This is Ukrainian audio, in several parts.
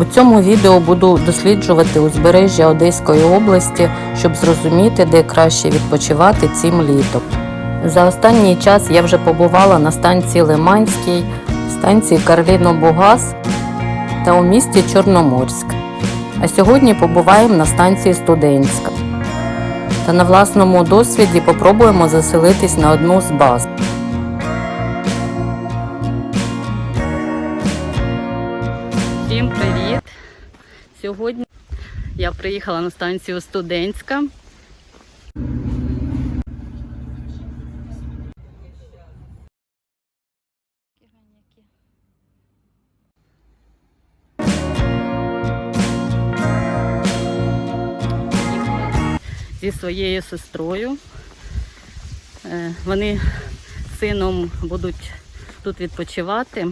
У цьому відео буду досліджувати узбережжя Одеської області, щоб зрозуміти, де краще відпочивати цим літом. За останній час я вже побувала на станції Лиманській, станції Карліно-Бугас та у місті Чорноморськ. А сьогодні побуваємо на станції Студентська. Та на власному досвіді попробуємо заселитись на одну з баз. Сьогодні я приїхала на станцію Студентська. Зі своєю сестрою. Е, Вони з сином будуть тут відпочивати.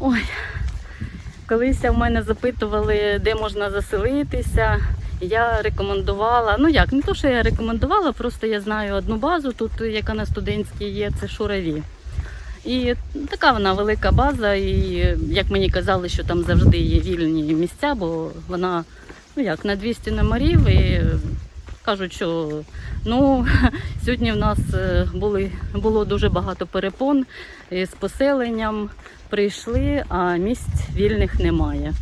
Ой, колись в мене запитували, де можна заселитися. Я рекомендувала, ну як, не то, що я рекомендувала, просто я знаю одну базу тут, яка на студентській є, це Шураві. І така вона велика база, і як мені казали, що там завжди є вільні місця, бо вона ну як, на 200 номерів і кажуть, що ну, сьогодні в нас е, були, було дуже багато перепон з поселенням. Прийшли, а місць вільних немає.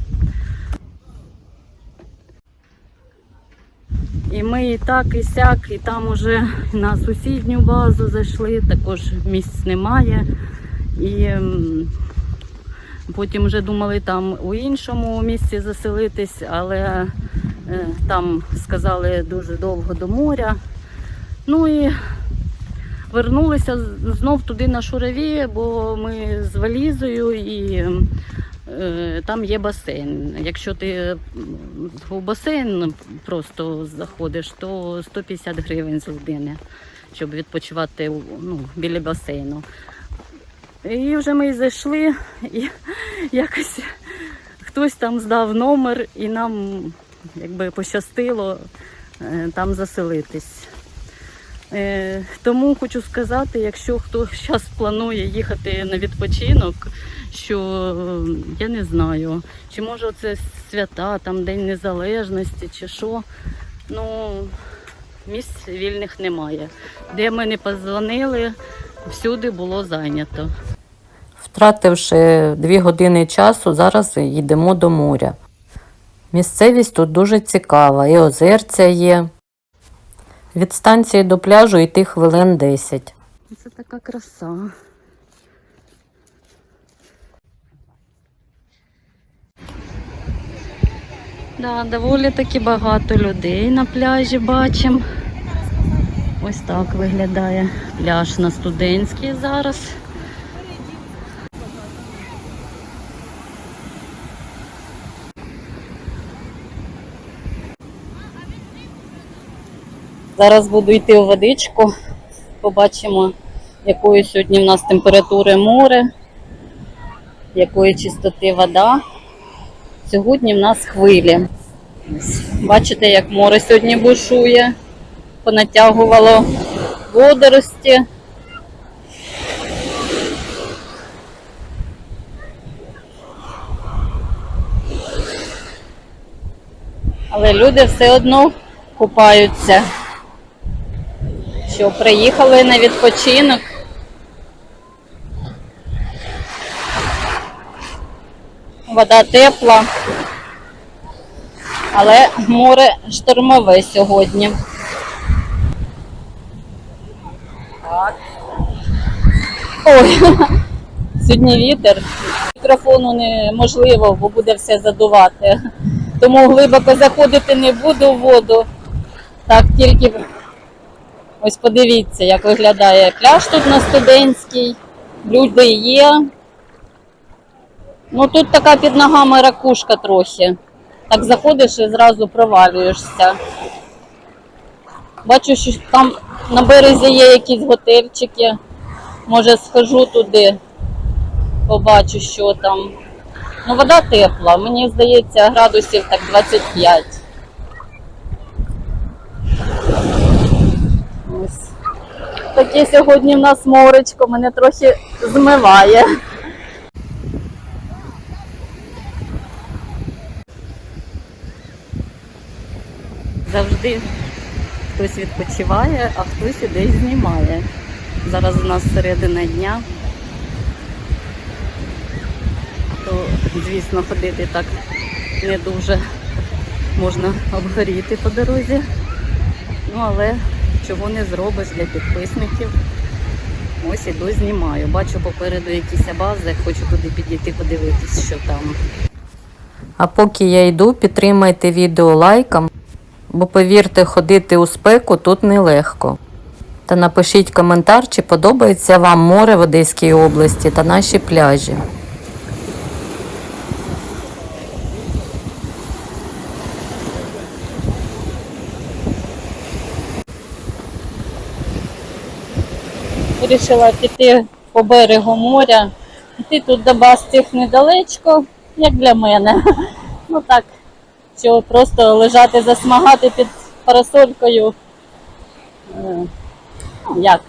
І ми і так, і сяк, і там уже на сусідню базу зайшли, також місць немає. І потім вже думали там у іншому місці заселитись, але е, там сказали дуже довго до моря. Ну і вернулися знов туди на Шураві, бо ми з валізою і е, там є басейн. Якщо ти у басейн просто заходиш, то 150 гривень з людини, щоб відпочивати ну, біля басейну. І вже ми зайшли, і якось хтось там здав номер, і нам якби пощастило е, там заселитись. Е, Тому хочу сказати, якщо хто зараз планує їхати на відпочинок, що я не знаю, чи може це свята, там День Незалежності, чи що. Ну, місць вільних немає. Де ми не позвонили, всюди було зайнято. Втративши дві години часу, зараз йдемо до моря. Місцевість тут дуже цікава, і озерця є. Від станції до пляжу йти хвилин 10. Це така краса. Да, доволі таки багато людей на пляжі бачимо. Ось так виглядає пляж на студентський зараз. Зараз буду йти у водичку. Побачимо, якої сьогодні в нас температури море, якої чистоти вода. Сьогодні в нас хвилі. Бачите, як море сьогодні бушує, понатягувало водорості. Але люди все одно купаються. Що приїхали на відпочинок. Вода тепла, але море штормове сьогодні. Ой, сьогодні вітер. Мікрофону неможливо, бо буде все задувати. Тому глибоко заходити не буду в воду. Так, тільки ось подивіться, як виглядає пляж тут на студентській. Люди є. Ну тут така під ногами ракушка трохи. Так заходиш і зразу провалюєшся. Бачу, що там на березі є якісь готельчики. Може схожу туди, побачу, що там. Ну, вода тепла, мені здається, градусів так 25. Таке сьогодні в нас моречко мене трохи змиває. Завжди хтось відпочиває, а хтось ідесь знімає. Зараз у нас середина дня, то, звісно, ходити так не дуже можна обгоріти по дорозі, ну але чого не зробиш для підписників. Ось іду знімаю. Бачу попереду якісь бази, хочу туди підійти, подивитись, що там. А поки я йду, підтримайте відео лайком, бо повірте, ходити у спеку тут нелегко. Та напишіть коментар, чи подобається вам море в Одеській області та наші пляжі. Вирішила піти по берегу моря. Йти тут до баз цих недалечко, як для мене. Ну так, що просто лежати, засмагати під парасолькою. Е, ну, Як?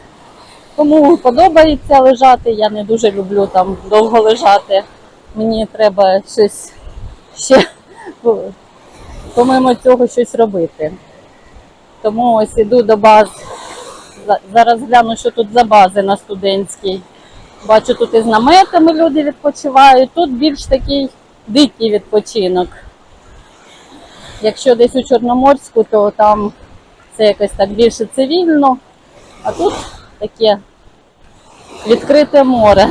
Кому подобається лежати, я не дуже люблю там довго лежати. Мені треба щось ще помимо цього щось робити. Тому ось іду до баз. За- Зараз гляну, що тут за бази на студентській. Бачу, тут і з наметами люди відпочивають. Тут більш такий дикий відпочинок. Якщо десь у Чорноморську, то там це якось так більше цивільно, а тут таке відкрите море.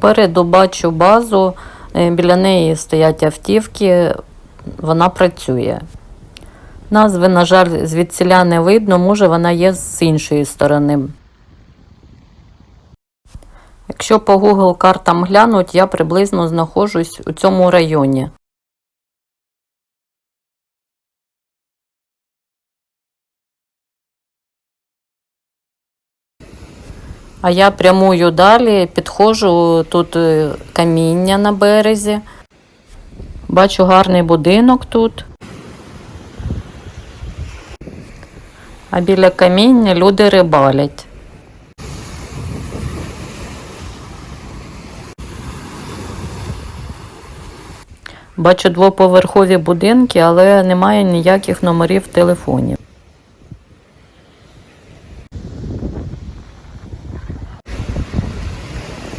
Попереду бачу базу, е, біля неї стоять автівки, вона працює. Назви, на жаль, звідсіля не видно, може вона є з іншої сторони. Якщо по Google картам глянуть, я приблизно знаходжусь у цьому районі. А я прямую далі, підходжу тут е, каміння на березі. Бачу гарний будинок тут. А біля каміння люди рибалять. Бачу двоповерхові будинки, але немає ніяких номерів телефонів.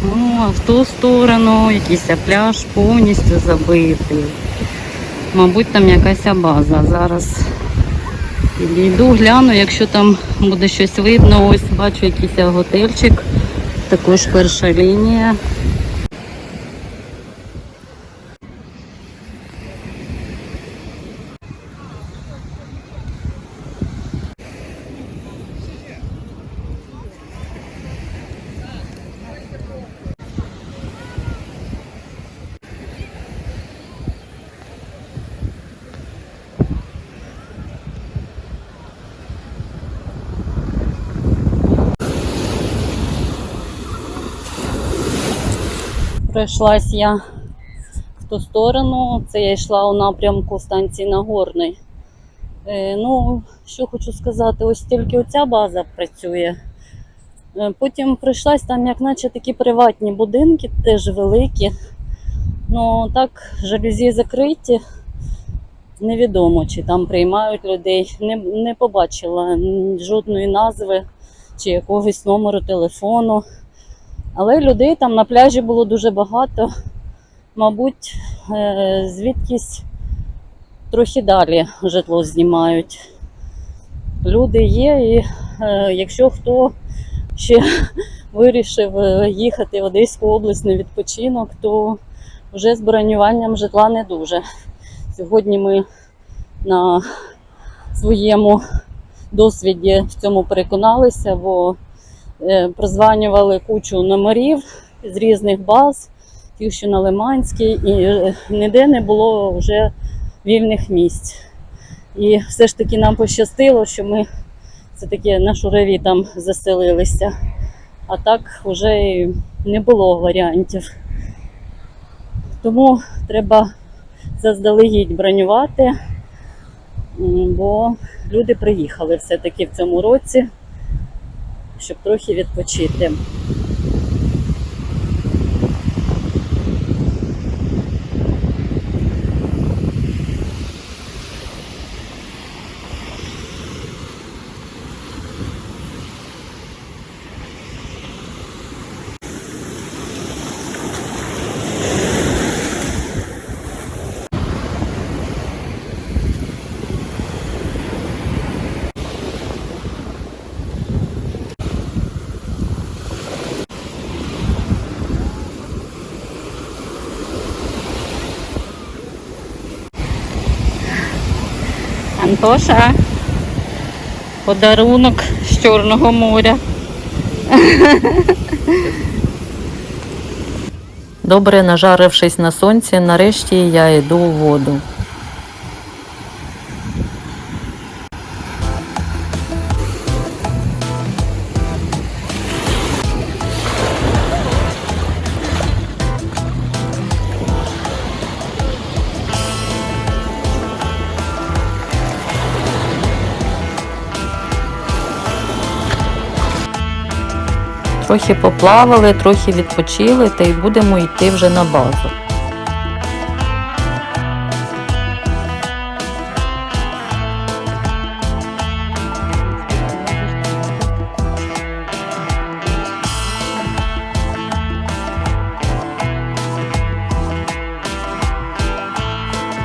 Ну, а в ту сторону якийсь пляж повністю забитий. Мабуть, там якась база. Зараз підійду, гляну, якщо там буде щось видно, ось бачу якийсь готельчик. Також перша лінія. Пройшлась я в ту сторону. Це я йшла у напрямку станції Нагорний. Е, ну, що хочу сказати, ось тільки оця база працює. Е, Потім пройшлась там, як наче такі приватні будинки, теж великі. Ну так, жалюзі закриті. Невідомо, чи там приймають людей. Не, не побачила жодної назви чи якогось номеру телефону. Але людей там на пляжі було дуже багато. Мабуть, е, звідкись трохи далі житло знімають. Люди є, і е, якщо хто ще вирішив е, їхати в Одеську область на відпочинок, то вже з бронюванням житла не дуже. Сьогодні ми на своєму досвіді в цьому переконалися, бо Прозванювали кучу номерів з різних баз, ті, що на Лиманській, і е, ніде не було вже вільних місць. І все ж таки нам пощастило, що ми все-таки на шураві там заселилися. А так вже не було варіантів. Тому треба заздалегідь бронювати, бо люди приїхали все-таки в цьому році, щоб трохи відпочити. Антоша, подарунок з Чорного моря. Добре нажарившись на сонці, нарешті я йду у воду. Трохи поплавали, трохи відпочили та й будемо йти вже на базу.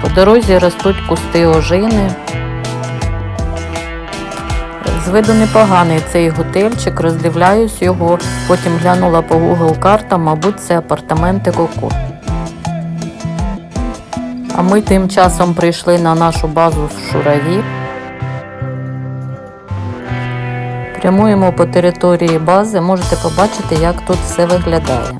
По дорозі ростуть кусти ожини. З виду непоганий цей готельчик, роздивляюсь його, потім глянула по Google картам, мабуть, це апартаменти Коко. А ми тим часом прийшли на нашу базу в Шураві. Прямуємо по території бази, можете побачити, як тут все виглядає.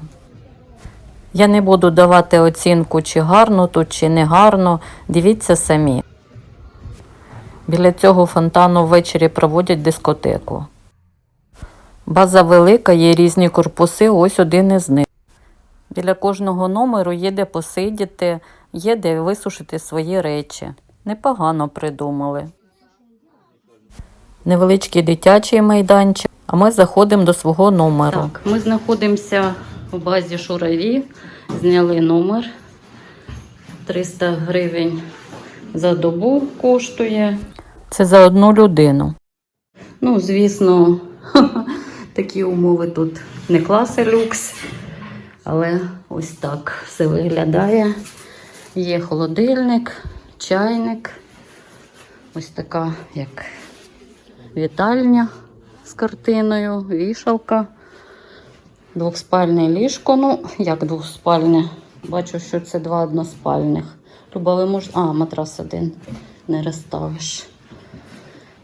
Я не буду давати оцінку, чи гарно тут, чи не гарно. Дивіться самі. Біля цього фонтану ввечері проводять дискотеку. База велика, є різні корпуси, ось один із них. Біля кожного номеру є де посидіти, є де висушити свої речі. Непогано придумали. Невеличкий дитячий майданчик, а ми заходимо до свого номеру. Так, ми знаходимося в базі Шураві, зняли номер. 300 гривень за добу коштує. Це за одну людину. Ну, звісно, такі умови тут не класи люкс, але ось так все виглядає. Є холодильник, чайник, ось така як вітальня з картиною, вішалка, двохспальне ліжко. Ну, як двохспальне? Бачу, що це два односпальних. Люба, ви мож... А, матрас один не розставиш.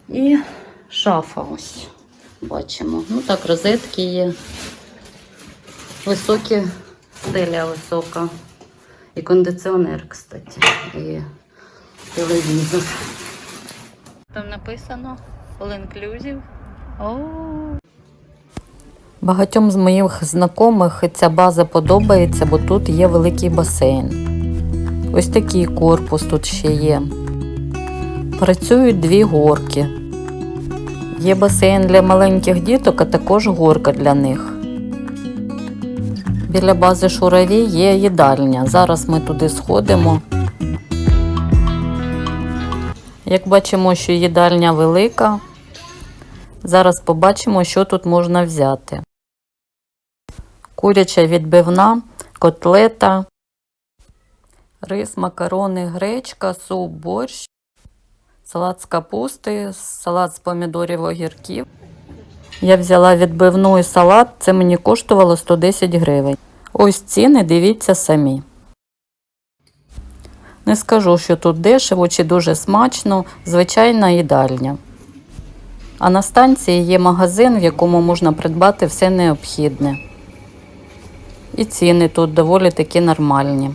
І шафа ось. Бачимо. Ну так, розетки є. Високі, стеля висока. І кондиціонер, кстати. І телевізор. Там написано All Inclusive. О, Багатьом з моїх знайомих ця база подобається, бо тут є великий басейн. Ось такий корпус тут ще є. Працюють дві горки. Є басейн для маленьких діток, а також горка для них. Біля бази Шураві є їдальня. Зараз ми туди сходимо. Як бачимо, що їдальня велика. Зараз побачимо, що тут можна взяти. Куряча відбивна, котлета, рис, макарони, гречка, суп, борщ, салат з капусти, салат з помідорів огірків. Я взяла відбивну і салат, це мені коштувало 110 гривень. Ось ціни, дивіться самі. Не скажу, що тут дешево чи дуже смачно, звичайна їдальня. А на станції є магазин, в якому можна придбати все необхідне. І ціни тут доволі таки нормальні.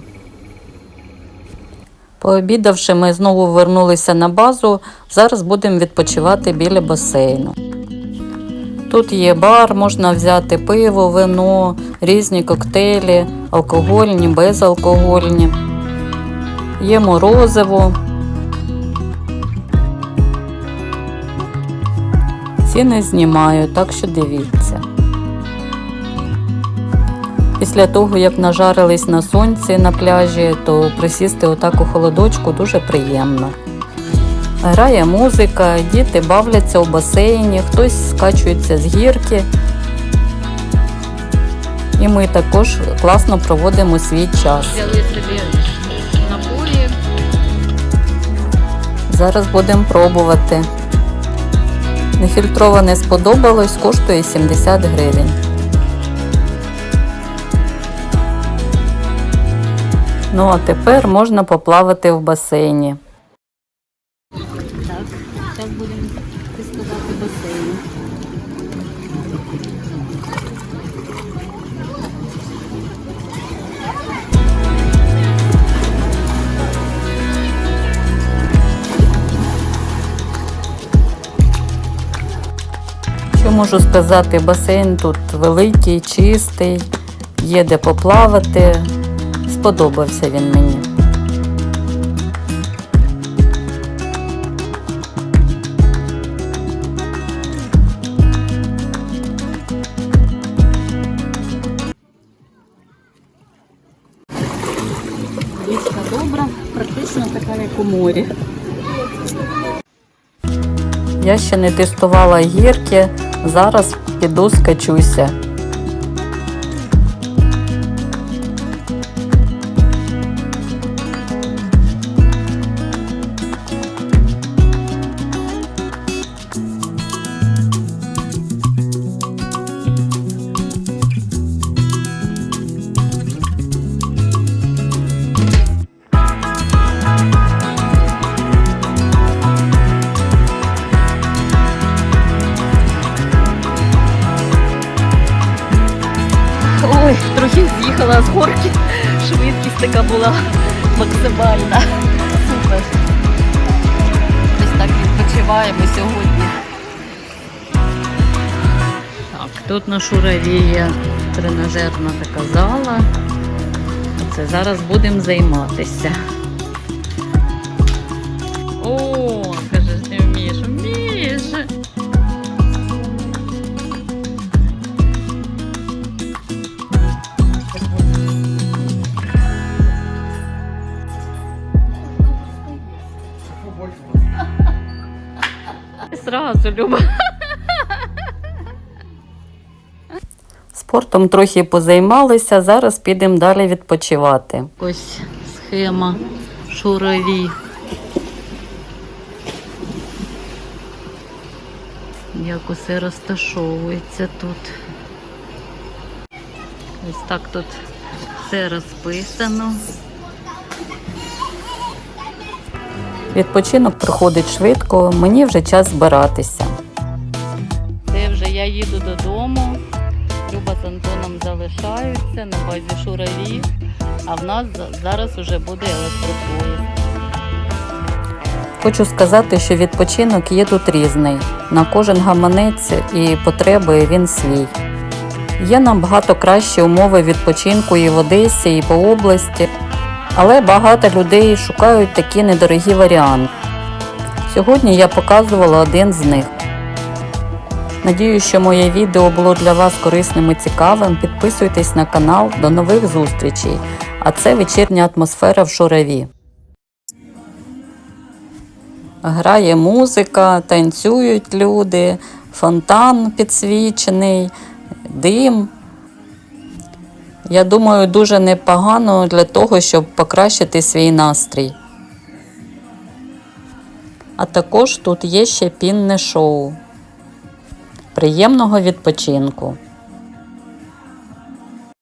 Пообідавши, ми знову вернулися на базу. Зараз будемо відпочивати біля басейну. Тут є бар, можна взяти пиво, вино, різні коктейлі, алкогольні, безалкогольні. Є морозиво. Ціни знімаю, так що дивіться. Після того, як нажарились на сонці на пляжі, то присісти отак у холодочку дуже приємно. Грає музика, діти бавляться у басейні, хтось скачується з гірки. І ми також класно проводимо свій час. Зараз будемо пробувати. Нефільтроване сподобалось, коштує 70 гривень. Ну а тепер можна поплавати в басейні. Так, зараз будемо тестувати басейн. Що можу сказати, басейн тут великий, чистий, є де поплавати. Сподобався він мені. Річка добра, практично така, як у морі. Я ще не тестувала гірки, зараз піду скачуся. З'їхала з горки. Швидкість така була максимальна. Супер. Ось так відпочиваємо сьогодні. Так, тут на шураві є тренажерна така зала. Це зараз будемо займатися. Сразу, Люба. Спортом трохи позаймалися, зараз підемо далі відпочивати. Ось схема шурові. Як усе розташовується тут. Ось так тут все розписано. Відпочинок проходить швидко, мені вже час збиратися. Це вже я їду додому. Люба з Антоном залишаються на базі шурові, а в нас зараз вже буде електропоїзд. Хочу сказати, що відпочинок є тут різний. На кожен гаманець і потреби він свій. Є набагато кращі умови відпочинку і в Одесі, і по області, але багато людей шукають такі недорогі варіанти. Сьогодні я показувала один з них. Надію, що моє відео було для вас корисним і цікавим. Підписуйтесь на канал. До нових зустрічей. А це вечірня атмосфера в Шураві. Грає музика, танцюють люди, фонтан підсвічений, дим. Я думаю, дуже непогано для того, щоб покращити свій настрій. А також тут є ще пінне шоу. Приємного відпочинку!